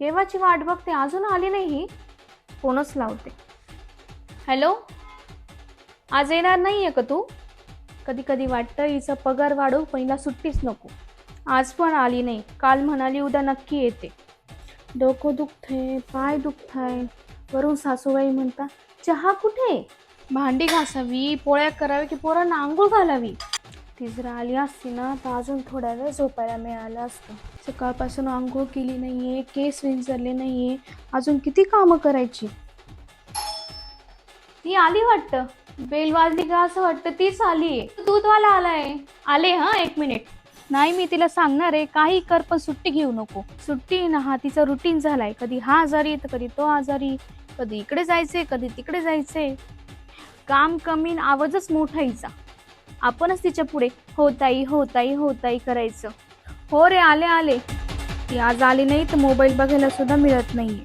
केव्हाची वाट बघते? अजून आली नाही. ही फोनच लावते. हॅलो? आज येणार नाही आहे का तू? कधी कधी वाटतं हिचा पगार वाढू पहिला सुट्टीच नको. आज पण आली नाही. काल म्हणाली उद्या नक्की येते. डोकं दुखतंय पाय दुखताय वरून सासूबाई म्हणता चहा कुठे? भांडी घासावी पोळ्या करावी की पोरांना आंघोळ घालावी? ती जर आली असती ना तर अजून थोड्या वेळ झोपायला मिळालं असतं. सकाळपासून आंघोळ केली नाहीये केस विंचरले नाहीये. अजून किती कामं करायची? ती आली वाटतं. बेल वाजली का असं वाटतं तीच आली दूधवाला आलाय. आले हा एक मिनिट. नाही मी तिला सांगणार आहे काही कर पण सुट्टी घेऊ नको. सुट्टी ना हा तिचा रुटीन झालाय. कधी हा आजारी तर कधी तो आजारी कधी इकडे जायचे कधी तिकडे जायचे काम कमी आवाजच मोठा हिचा. आपणच तिच्या पुढे होताई होताई होताई करायचं. हो रे आले आले. ती आज आली नाही तर मोबाईल बघायला सुद्धा मिळत नाहीये.